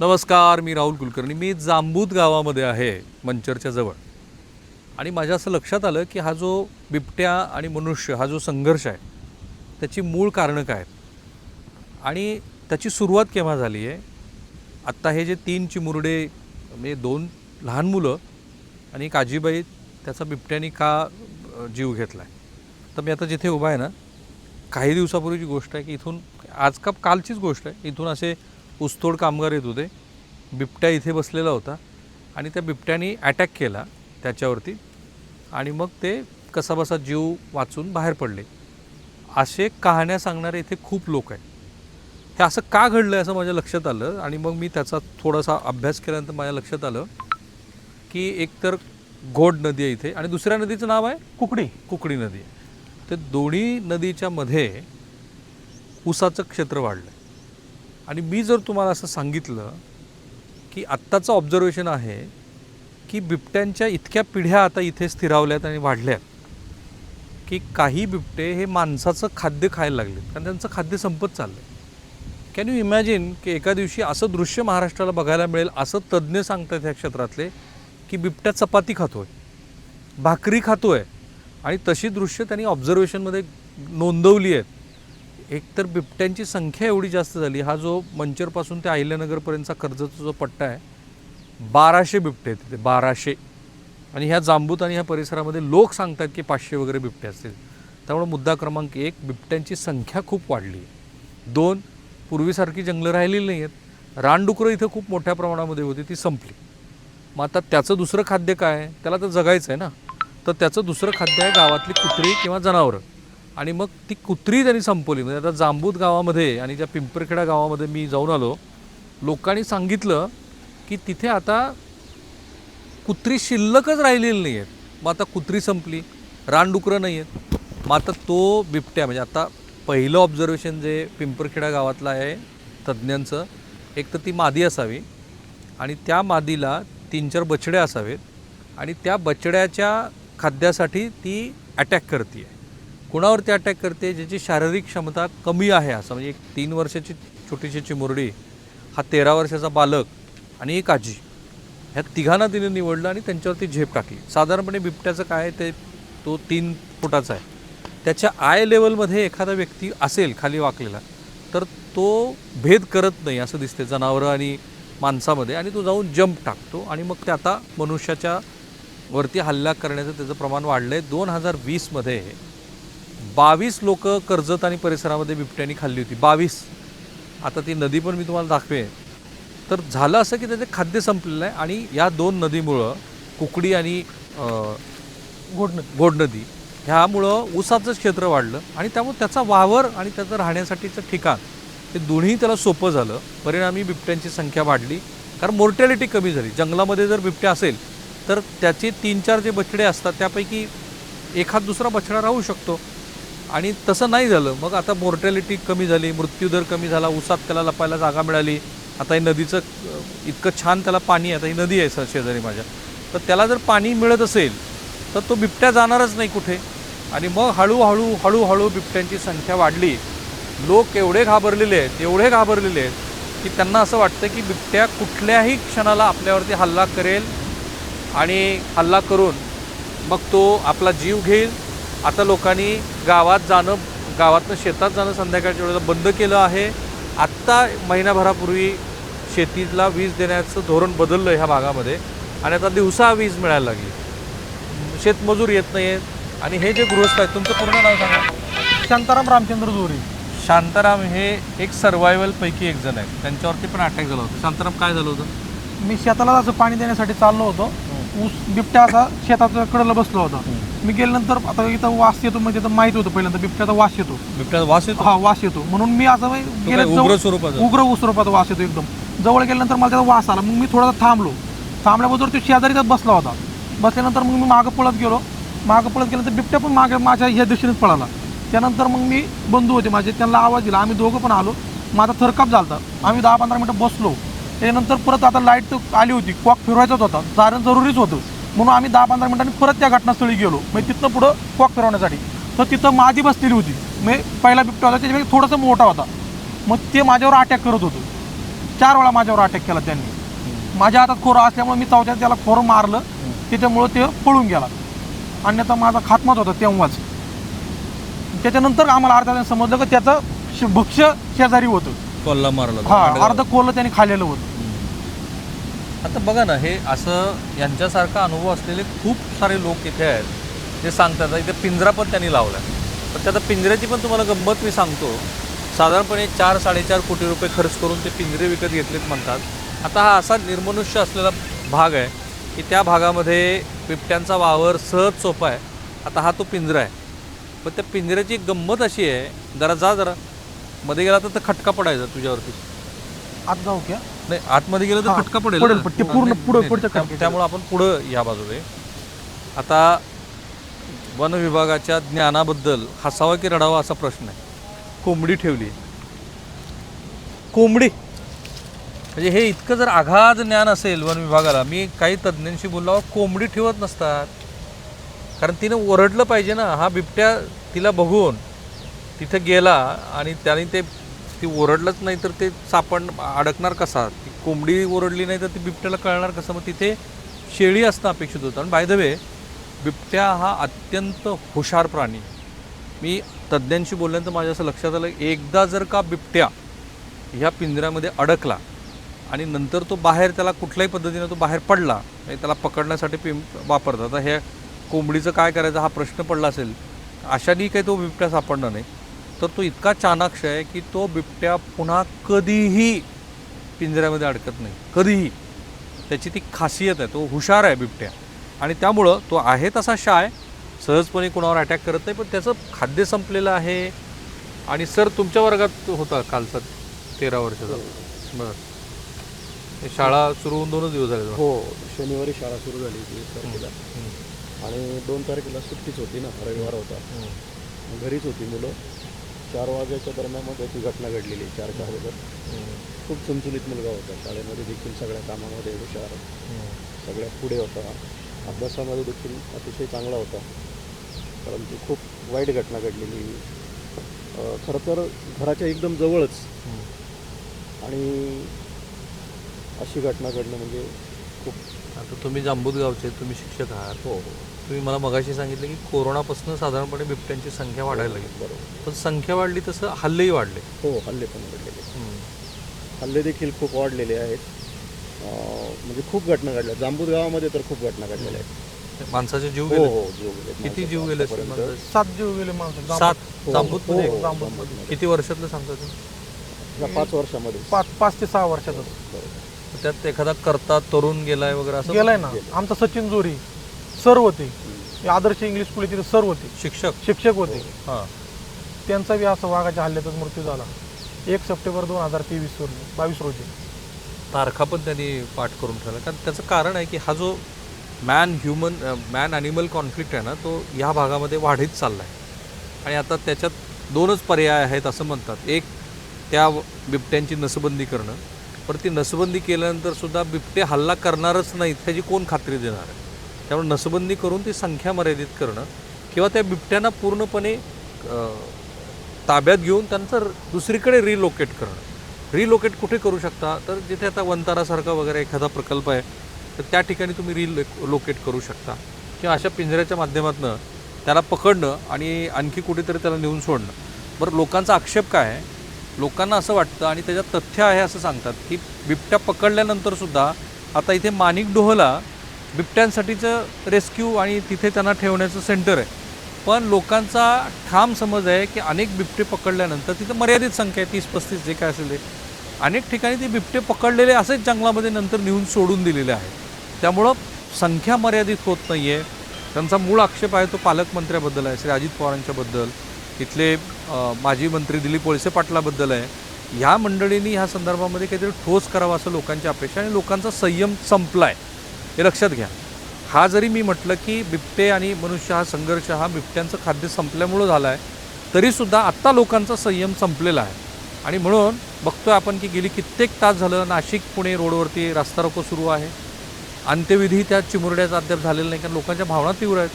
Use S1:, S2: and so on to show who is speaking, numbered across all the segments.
S1: नमस्कार मी राहुल कुलकर्णी. मी जांबूत गावामध्ये आहे मंचरच्या जवळ. आणि माझ्या असं लक्षात आलं की हा जो बिबट्या आणि मनुष्य हा जो संघर्ष आहे त्याची मूळ कारणं काय आहेत? आणि त्याची सुरुवात केव्हा झाली आहे? आत्ता हे जे तीन चिमुरडे म्हणजे दोन लहान मुलं आणि एक आजीबाई त्याचा बिबट्याने का जीव घेतला आहे तर मी आता जिथे उभा आहे ना काही दिवसापूर्वीची गोष्ट आहे की इथून आज का कालचीच गोष्ट आहे इथून असे ऊसतोड कामगार येत होते. बिबट्या इथे बसलेला होता आणि त्या बिबट्याने अटॅक केला त्याच्यावरती आणि मग ते कसाबसा जीव वाचून बाहेर पडले. असे कहाण्या सांगणारे इथे खूप लोक आहेत. हे असं का घडलं आहे असं माझ्या लक्षात आलं आणि मग मी त्याचा थोडासा अभ्यास केल्यानंतर माझ्या लक्षात आलं की एकतर घोड नदी आहे इथे आणि दुसऱ्या नदीचं नाव आहे?
S2: कुकडी.
S1: कुकडी नदी. आहे ते दोन्ही नदीच्या मध्ये ऊसाचं क्षेत्र वाढलं आहे आणि मी जर तुम्हाला असं सांगितलं की आत्ताचं ऑब्झर्वेशन आहे की बिबट्यांच्या इतक्या पिढ्या आता इथे स्थिरावल्यात आणि वाढल्यात की काही बिबटे हे माणसाचं खाद्य खायला लागलेत कारण त्यांचं खाद्य संपत चाललं आहे कॅन यू इमॅजिन की एका दिवशी असं दृश्य महाराष्ट्राला बघायला मिळेल असं तज्ज्ञ सांगतात ह्या क्षेत्रातले की बिबट्या चपाती खातो आहे भाकरी खातो आहे आणि तशी दृश्य त्यांनी ऑब्झर्वेशनमध्ये नोंदवली आहेत. एकतर बिबट्यांची संख्या एवढी जास्त झाली हा जो मंचरपासून ते अहिल्यानगरपर्यंतचा कर्जचा जो पट्टा आहे बाराशे बिबटे आहेत तिथे बाराशे. आणि ह्या जांबूत आणि ह्या परिसरामध्ये लोक सांगतात की पाचशे वगैरे बिबटे असतील. त्यामुळे मुद्दा क्रमांक एक बिबट्यांची संख्या खूप वाढली. आहे दोन पूर्वीसारखी जंगलं राहिलेली नाही आहेत रानडुकरं इथं खूप मोठ्या प्रमाणामध्ये होती ती संपली. मग आता त्याचं दुसरं खाद्य काय? त्याला तर जगायचं आहे ना. तर त्याचं दुसरं खाद्य आहे गावातली कुत्री किंवा जनावरं. आणि मग ती कुत्री त्यांनी संपवली. म्हणजे आता जांबूत गावामध्ये आणि त्या पिंपरखेडा गावामध्ये मी जाऊन आलो. लोकांनी सांगितलं की तिथे आता कुत्री शिल्लकच राहिलेली नाही आहेत मग आता कुत्री संपली. रानडुकरं नाही आहेत मग आता तो बिबट्या म्हणजे आता पहिलं ऑब्झर्वेशन जे पिंपरखेडा गावातलं आहे तज्ज्ञांचं एक तर ती मादी असावी आणि त्या मादीला तीन चार बछडे असावेत आणि त्या बछड्याच्या खाद्यासाठी ती अटॅक करते आहे कुणावरती अटॅक करते ज्याची शारीरिक क्षमता कमी आहे असं म्हणजे एक तीन वर्षाची छोटीशी चिमुरडी हा तेरा वर्षाचा बालक आणि एक आजी ह्या तिघांना तिने निवडलं आणि त्यांच्यावरती झेप टाकली. साधारणपणे बिबट्याचं काय ते तो तीन फुटाचा आहे. त्याच्या आय लेवलमध्ये एखादा व्यक्ती असेल खाली वाकलेला तर तो भेद करत नाही असं दिसते जनावरं आणि माणसामध्ये आणि तो जाऊन जंप टाकतो आणि मग ते आता मनुष्याच्या वरती हल्ला करण्याचं त्याचं प्रमाण वाढलं आहे दोन हजार वीसमध्ये बावीस लोक कर्जत आणि परिसरामध्ये बिबट्यानी खाल्ली होती. बावीस. आता ती नदी पण मी तुम्हाला दाखवे तर झालं असं की त्याचे खाद्य संपलेलं आहे आणि या दोन नदीमुळं कुकडी आणि
S2: घोड
S1: घोड नदी. ह्यामुळं ऊसाचं क्षेत्र वाढलं आणि त्यामुळे त्याचा वावर आणि त्याचं राहण्यासाठीचं ठिकाण हे दोन्ही त्याला सोपं झालं. परिणामी बिबट्यांची संख्या वाढली. कारण मोर्टॅलिटी कमी झाली. जंगलामध्ये जर बिबट्या असेल तर त्याचे तीन चार जे बछडे असतात त्यापैकी एखाद दुसरा बछडा राहू शकतो. आणि तसं नाही झालं. मग आता मोर्टॅलिटी कमी झाली मृत्यूदर कमी झाला उसात त्याला लपायला जागा मिळाली. आता हे नदीचं इतकं छान त्याला पाणी आहे. आता ही नदी आहे सर शेजारी माझ्या. तर त्याला जर पाणी मिळत असेल तर तो बिबट्या जाणारच नाही कुठे. आणि मग हळूहळू हळूहळू बिबट्यांची संख्या वाढली. लोक एवढे घाबरलेले आहेत एवढे घाबरलेले आहेत की त्यांना असं वाटतं की बिबट्या कुठल्याही क्षणाला आपल्यावरती हल्ला करेल आणि हल्ला करून मग तो आपला जीव घेईल. आता लोकांनी गावात जाणं गावातनं शेतात जाणं संध्याकाळच्या वेळेला बंद केलं आहे. आत्ता महिनाभरापूर्वी शेतीला वीज देण्याचं धोरण बदललं ह्या भागामध्ये आणि आता दिवसा वीज मिळायला लागली. शेतमजूर येत नाही आहेत आणि हे जे गृहस्थ आहेत तुमचं पूर्ण नाव सांगा.
S2: शांताराम रामचंद्र जोरी.
S1: शांताराम हे एक सर्वायवल पैकी एक जण आहेत. त्यांच्यावरती पण अटॅक झाला होता. शांताराम काय झालं होतं?
S2: मी शेताला असं पाणी देण्यासाठी चाललो होतो. ऊस बिबट्या असा शेताच्या कडेला बसलो होता. मी गेल्यानंतर आता इथं वास येतो म्हणजे तिथं माहीत होतं पहिल्यांदा बिबट्याचा वास येतो.
S1: बिबट्याचा वास येतो?
S2: हा वास येतो. म्हणून मी असं गेल्या
S1: उग्र स्वरूपाचा?
S2: उग्र स्वरूपाचा वास येतो एकदम. जवळ गेल्यानंतर मला त्याचा वास आला. मग मी थोडासा थांबलो. थांबल्याबरोबर तो शेजारी त्यात बसला होता. बसल्यानंतर मग मी मागं पळत गेलो. मागं पळत गेल्यानंतर बिबट्या पण मागे माझ्या ह्या दिशेनेच पळाला. त्यानंतर मग मी बंधू होते. माझे त्यांना आवाज दिला. आम्ही दोघं पण आलो. माझा थरकाप झालता. आम्ही दहा पंधरा मिनटं बसलो. त्यानंतर परत आता लाइट आली होती. कॉक फिरवायचाच होता. जाणं जरुरीच होतं. म्हणून आम्ही दहा पंधरा मिनिटांनी परत त्या घटनास्थळी गेलो. म्हणजे तिथनं पुढं कॉक फिरवण्यासाठी. तर तिथं मादी बसलेली होती. म्हणजे पहिला बिबटा होता त्याच्यापेक्षा थोडासा मोठा होता. मग ते माझ्यावर अटॅक करत होतं. चार वेळा माझ्यावर अटॅक केला त्यांनी. माझ्या हातात खोरं असल्यामुळे मी चौथ्या त्याला खोरं मारलं. त्याच्यामुळं ते पळून गेला. अन्यथा माझा खात्माच होता तेव्हाच. त्याच्यानंतर आम्हाला अर्धा समजलं की त्याचं भक्ष्य शेजारी होतं.
S1: कोल्हा मारला.
S2: हा. अर्ध कोलं त्यांनी खाल्लेलं होतं.
S1: आता बघा ना हे असं यांच्यासारखा अनुभव असलेले खूप सारे लोक इथे आहेत जे सांगतात इथे पिंजरा पण त्यांनी लावला पण त्यात पिंजऱ्याची पण तुम्हाला गंमत मी सांगतो. साधारणपणे चार साडेचार कोटी रुपये खर्च करून ते पिंजरे विकत घेतलेत म्हणतात. आता हा असा निर्मनुष्य असलेला भाग आहे की त्या भागामध्ये बिबट्यांचा वावर सहज सोपा आहे. आता हा तो पिंजरा आहे. पण त्या पिंजऱ्याची एक गंमत अशी आहे जरा जा जरा. मध्ये गेला तर खटका पडायचा तुझ्यावरती.
S2: आता जाऊ क्या?
S1: नाही आतमध्ये गेलं तर
S2: हा,
S1: फटका पडेल
S2: पडेल,
S1: ना.
S2: ते पूर्ण
S1: नाही,
S2: पुढं-
S1: नाही,
S2: पुढच्या
S1: त्या-
S2: खटक्यात
S1: त्यामुळे आपण पुढं या बाजूने. आता वन विभागाच्या ज्ञानाबद्दल हसावा की रडावा असा प्रश्न आहे. कोंबडी ठेवली. कोंबडी. म्हणजे हे इतकं जर आघात ज्ञान असेल वन विभागाला मी काही तज्ज्ञांशी बोललो कोंबडी ठेवत नसतात. कारण तिने ओरडलं पाहिजे ना. हा बिबट्या तिला बघून तिथे गेला आणि त्याने ते ती ओरडलंच नाही तर ते सापड अडकणार कसा? ती कोंबडी ओरडली नाही तर ती बिबट्याला कळणार कसं? मग तिथे शेळी असणं अपेक्षित होतं. आणि बाय द वे बिबट्या हा अत्यंत हुशार प्राणी. मी तज्ज्ञांशी बोलल्यानंतर माझ्या असं लक्षात आलं एकदा जर का बिबट्या ह्या पिंजऱ्यामध्ये अडकला आणि नंतर तो बाहेर त्याला कुठल्याही पद्धतीने तो बाहेर पडला त्याला पकडण्यासाठी पिं वापरतात. आता ह्या कोंबडीचं काय करायचं हा प्रश्न पडला असेल अशाने काही तो बिबट्या सापडणार नाही. तर तो इतका चाणाक्ष आहे की तो बिबट्या पुन्हा कधीही पिंजऱ्यामध्ये अडकत नाही. कधीही. त्याची ती खासियत आहे. तो हुशार आहे बिबट्या. आणि त्यामुळं तो आहे तसा शाय. सहजपणे कोणावर अटॅक करत नाही पण त्याचं खाद्य संपलेलं आहे. आणि सर तुमच्या वर्गात होता कालचा तेरा वर्षाचा. बरं. हे शाळा सुरू होऊन दोनच दिवस झाले
S3: हो शनिवारी शाळा सुरू झाली होती एक तारखेला. आणि दोन तारखेला सुट्टीच होती ना रविवार होता. घरीच होती मुलं. चार वाजेच्या दरम्यानमध्ये ती घटना घडलेली चारच्या अगोदर. खूप चुलचुलीत मुलगा होता. शाळेमध्ये देखील सगळ्या कामामध्ये हुशार सगळ्यात पुढे होता. अभ्यासामध्ये देखील अतिशय चांगला होता. परंतु खूप वाईट घटना घडलेली. खरं तर घराच्या एकदम जवळच. आणि अशी घटना घडणं म्हणजे खूप
S1: आता तुम्ही जांबूत गावचे तुम्ही शिक्षक आहात.
S3: हो हो.
S1: तुम्ही मला मगाशी सांगितलं की कोरोनापासून साधारणपणे बिबट्यांची संख्या वाढायला लागली.
S3: बरोबर.
S1: पण संख्या वाढली तसं हल्लेही वाढले.
S3: हो हल्ले पण घडलेले हल्ले देखील खूप वाढलेले आहेत. अं, म्हणजे खूप घटना घडल्या. जांबूत गावामध्ये तर खूप घटना घडलेल्या आहेत.
S1: माणसाचे जीव
S3: हो
S1: गेले?
S3: हो जीव गेलेत
S1: किती जीव गेले असतील
S3: आतापर्यंत.
S1: माणसाचे?
S2: सात जीव गेले माणसं
S1: सात?
S3: हो,
S1: जांबूत
S3: हो, हो, जांबूतमध्ये.
S1: किती वर्षातलं सांगता तुम्ही?
S3: या पाच वर्षामध्ये.
S2: पाच पाच ते सहा वर्षातच.
S3: बरोबर.
S1: त्यात एखादा करता तरुण गेलाय वगैरे असं?
S2: गेलाय ना. आमचा सचिन जोरी. सर होते. आदर्श इंग्लिश स्कूलचे सर होते.
S1: शिक्षक.
S2: शिक्षक होते.
S1: हां
S2: त्यांचा बी असं वाघाच्या हल्ल्यातच मृत्यू झाला. एक सप्टेंबर दोन हजार तेवीस रोजी बावीस रोजी.
S1: तारखा पण त्यांनी पाठ करून ठेवला. कारण त्याचं कारण आहे की हा जो man human man animal conflict आहे ना तो ह्या भागामध्ये वाढीत चालला आहे आणि आता त्याच्यात दोनच पर्याय आहेत असं म्हणतात. एक त्या बिबट्यांची नसबंदी करणं. पण ती नसबंदी केल्यानंतर सुद्धा बिबटे हल्ला करणारच नाहीत ह्याची कोण खात्री देणार आहे? त्यामुळे नसबंदी करून ती संख्या मर्यादित करणं किंवा त्या बिबट्यांना पूर्णपणे ताब्यात घेऊन त्यांचं दुसरीकडे रिलोकेट करणं. रिलोकेट कुठे करू शकता? तर जिथे आता वंतारासारखा वगैरे एखादा प्रकल्प आहे तर त्या ठिकाणी तुम्ही रिलो लोकेट करू शकता. किंवा अशा पिंजऱ्याच्या माध्यमातून त्याला पकडणं आणि आणखी कुठेतरी त्याला नेऊन सोडणं. बरं लोकांचा आक्षेप काय आहे? लोकांना असं वाटतं आणि त्याच्यात तथ्य आहे असं सांगतात की बिबट्या पकडल्यानंतरसुद्धा आता इथे माणिक डोहला बिबट्यांसाठीचं रेस्क्यू आणि तिथे त्यांना ठेवण्याचं सेंटर आहे. पण लोकांचा ठाम समज आहे की अनेक बिबटे पकडल्यानंतर तिथं मर्यादित संख्या आहे तीस पस्तीस जे काय असेल ते. अनेक ठिकाणी ते बिबटे पकडलेले असेच जंगलामध्ये नंतर नेऊन सोडून दिलेले आहेत त्यामुळं संख्या मर्यादित होत नाही आहे त्यांचा मूळ आक्षेप आहे तो पालकमंत्र्याबद्दल आहे श्री अजित पवारांच्याबद्दल तिथले माजी मंत्री दिलीप वळसे पाटलाबद्दल आहे. ह्या मंडळींनी ह्या संदर्भामध्ये काहीतरी ठोस करावं असं लोकांची अपेक्षा आणि लोकांचा संयम संपला आहे हे लक्षात घ्या. हा जरी मी म्हटलं की बिबटे आणि मनुष्य हा संघर्ष हा बिबट्यांचं खाद्य संपल्यामुळं झाला आहे तरीसुद्धा आत्ता लोकांचा संयम संपलेला आहे. आणि म्हणून बघतोय आपण की गेली कित्येक तास झालं नाशिक पुणे रोडवरती रास्ता रोको सुरू आहे. अंत्यविधी त्या चिमुरड्याचा अद्याप झालेला नाही कारण लोकांच्या भावना तीव्र आहेत.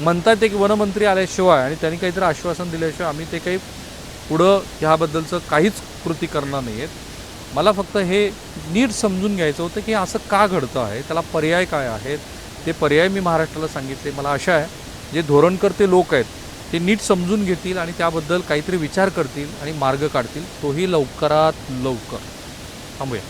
S1: म्हणतात ते की वनमंत्री आल्याशिवाय आणि त्यांनी काहीतरी आश्वासन दिल्याशिवाय आम्ही ते काही पुढं ह्याबद्दलचं काहीच कृती करणार नाही आहेत मला फक्त हे नीट समजून घ्यायचं होतं की असं का घडतं आहे त्याला पर्याय काय आहेत? ते पर्याय मी महाराष्ट्राला सांगितले. मला आशा आहे जे धोरणकर्ते लोक आहेत ते नीट समजून घेतील आणि त्याबद्दल काहीतरी विचार करतील आणि मार्ग काढतील. तोही लवकरात लवकर. थांबूया.